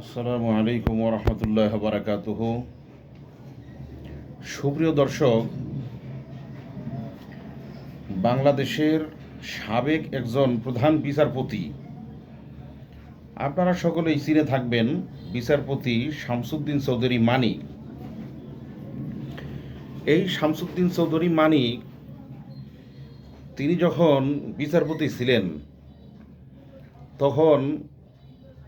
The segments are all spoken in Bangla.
আসসালামু আলাইকুম রহমতুল্লাহ বারাকাতুহ। সুপ্রিয় দর্শক, বাংলাদেশের সাবেক একজন প্রধান বিচারপতি, আপনারা সকলেই চিনে থাকবেন, বিচারপতি শামসুদ্দিন চৌধুরী মানিক। এই শামসুদ্দিন চৌধুরী মানিক, তিনি যখন বিচারপতি ছিলেন, তখন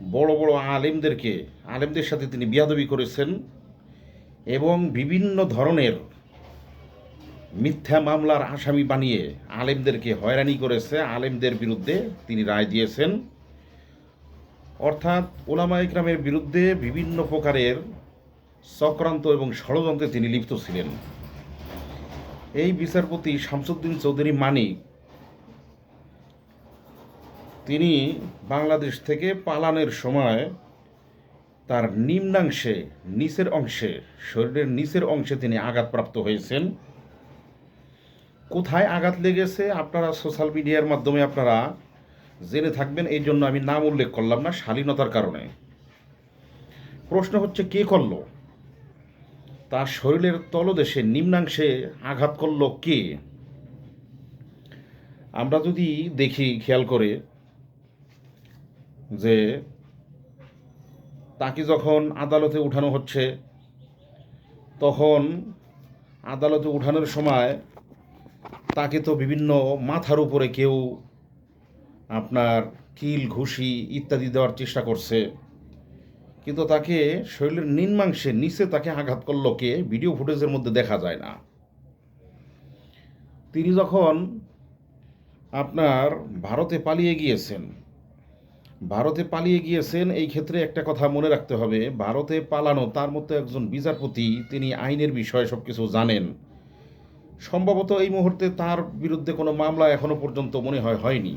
বড় বড় আলেমদেরকে, আলেমদের সাথে তিনি বিয়াদবি করেছেন এবং বিভিন্ন ধরনের মিথ্যা মামলার আসামি বানিয়ে আলেমদেরকে হয়রানি করেছে, আলেমদের বিরুদ্ধে তিনি রায় দিয়েছেন। অর্থাৎ ওলামা ইকরামের বিরুদ্ধে বিভিন্ন প্রকারের চক্রান্ত এবং ষড়যন্ত্রে তিনি লিপ্ত ছিলেন। এই বিচারপতি শামসুদ্দিন চৌধুরী মানিক তিনি বাংলাদেশ থেকে পালানের সময় তার নিম্নাংশে, নিচের অংশে, শরীরের নিচের অংশে তিনি আঘাতপ্রাপ্ত হয়েছেন। কোথায় আঘাত লেগেছে আপনারা সোশ্যাল মিডিয়ার মাধ্যমে আপনারা জেনে থাকবেন, এই জন্য আমি নাম উল্লেখ করলাম না, শালীনতার কারণে। প্রশ্ন হচ্ছে, কে করল? তার শরীরের তলদেশে নিম্নাংশে আঘাত করল কে? আমরা যদি দেখি, খেয়াল করে যে তাকে যখন আদালতে উঠানো হচ্ছে, তখন আদালতে উঠানোর সময় তাকে তো বিভিন্ন মাথার উপরে কেউ আপনার কিল, ঘুষি ইত্যাদি দেওয়ার চেষ্টা করছে। কিন্তু তাকে শরীরের নিম্নাংশে, নিচে তাকে আঘাত করল কে, ভিডিও ফুটেজের মধ্যে দেখা যায় না। তিনি যখন আপনার ভারতে পালিয়ে গিয়েছেন ভারতে পালিয়ে গিয়েছেন, এই ক্ষেত্রে একটা কথা মনে রাখতে হবে। ভারতে পালানো, তার মতো একজন বিচারপতি, তিনি আইনের বিষয়ে সব কিছু জানেন। সম্ভবত এই মুহূর্তে তার বিরুদ্ধে কোনো মামলা এখনও পর্যন্ত মনে হয় হয়নি।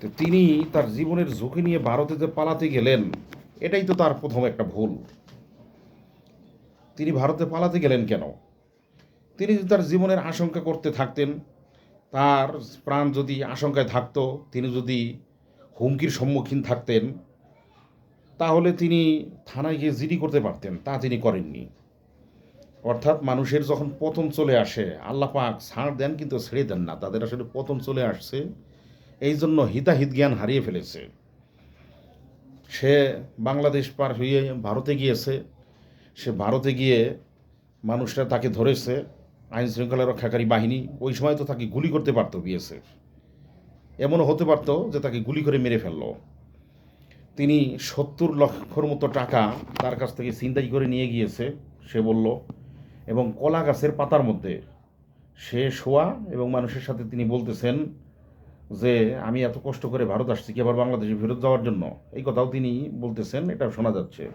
তো তিনি তার জীবনের ঝুঁকি নিয়ে ভারতে যে পালাতে গেলেন, এটাই তো তার প্রথম একটা ভুল। তিনি ভারতে পালাতে গেলেন কেন? তিনি যদি তার জীবনের আশঙ্কা করতে থাকতেন, তার প্রাণ যদি আশঙ্কায় থাকতো, তিনি যদি হুমকির সম্মুখীন থাকতেন, তাহলে তিনি থানায় গিয়ে জিডি করতে পারতেন, তা তিনি করেননি। অর্থাৎ মানুষের যখন পতন চলে আসে, আল্লাহ পাক ছাড় দেন কিন্তু ছেড়ে দেন না, তাদের আসলে পতন চলে আসছে, এই জন্য হিতাহিত জ্ঞান হারিয়ে ফেলেছে। সে বাংলাদেশ পার হয়ে ভারতে গিয়েছে, সে ভারতে গিয়ে মানুষরা তাকে ধরেছে আইন শৃঙ্খলা রক্ষাকারী বাহিনী, ওই সময় তো তাকে গুলি করতে পারতো বিএসএফ। এমনও হতে পারত যে তাকে গুলি করে মেরে ফেলল। তিনি সত্তর লক্ষর মতো টাকা তার কাছ থেকে ছিনতাই করে নিয়ে গিয়েছে, সে বলল, এবং কলা গাছের পাতার মধ্যে। সে শোয়া এবং মানুষের সাথে তিনি বলতেছেন যে, আমি এত কষ্ট করে ভারত আসছি, কি আবার বাংলাদেশে ফেরত যাওয়ার জন্য? এই কথাও তিনি বলতেছেন এটা শোনা যাচ্ছে।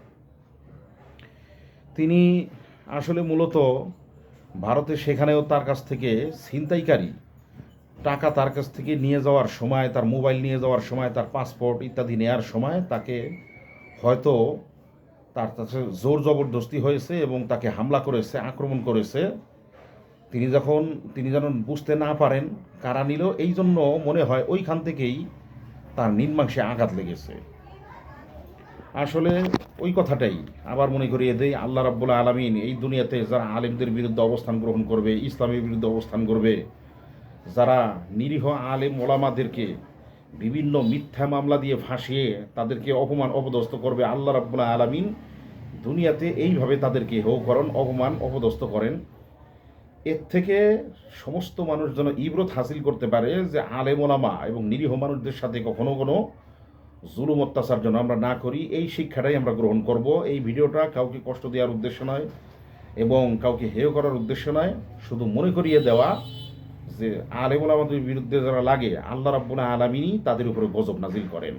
তিনি আসলে মূলত ভারতে সেখানেও তার কাছ থেকে ছিনতাইকারী টাকা তার কাছ থেকে নিয়ে যাওয়ার সময়, তার মোবাইল নিয়ে যাওয়ার সময়, তার পাসপোর্ট ইত্যাদি নেওয়ার সময় তাকে হয়তো তার কাছে জোর জবরদস্তি হয়েছে এবং তাকে হামলা করেছে, আক্রমণ করেছে। তিনি যখন, তিনি যেন বুঝতে না পারেন কারা নিল, এই জন্য মনে হয় ওইখান থেকেই তার নির্মাংসে আঘাত লেগেছে। আসলে ওই কথাটাই। আবার মনে করিয়ে দেই, আল্লাহ রাব্বুল আলমিন এই দুনিয়াতে যারা আলেমদের বিরুদ্ধে অবস্থান গ্রহণ করবে, ইসলামের বিরুদ্ধে অবস্থান করবে যারা নিরীহ আলেম ওলামাদেরকে বিভিন্ন মিথ্যা মামলা দিয়ে ফাঁসিয়ে তাদেরকে অপমান অপদস্থ করবে আল্লাহ রাব্বুল আলামিন, দুনিয়াতে এইভাবে তাদেরকে হেউকরণ অপমান অপদস্থ করেন। এর থেকে সমস্ত মানুষ যেন ইব্রত হাসিল করতে পারে যে আলেম ওলামা এবং নিরীহ মানুষদের সাথে কখনো কোনো জুলুম, অত্যাচার যেন আমরা না করি, এই শিক্ষাটাই আমরা গ্রহণ করব। এই ভিডিওটা কাউকে কষ্ট দেওয়ার উদ্দেশ্য নয় এবং কাউকে হেয় করার উদ্দেশ্য নয়, শুধু মনে করিয়ে দেওয়া যে আলেমুল আমাদের বিরুদ্ধে যারা লাগে আল্লাহ রাব্বুল আলমিনই তাদের উপরে গজব নাজিল করেন।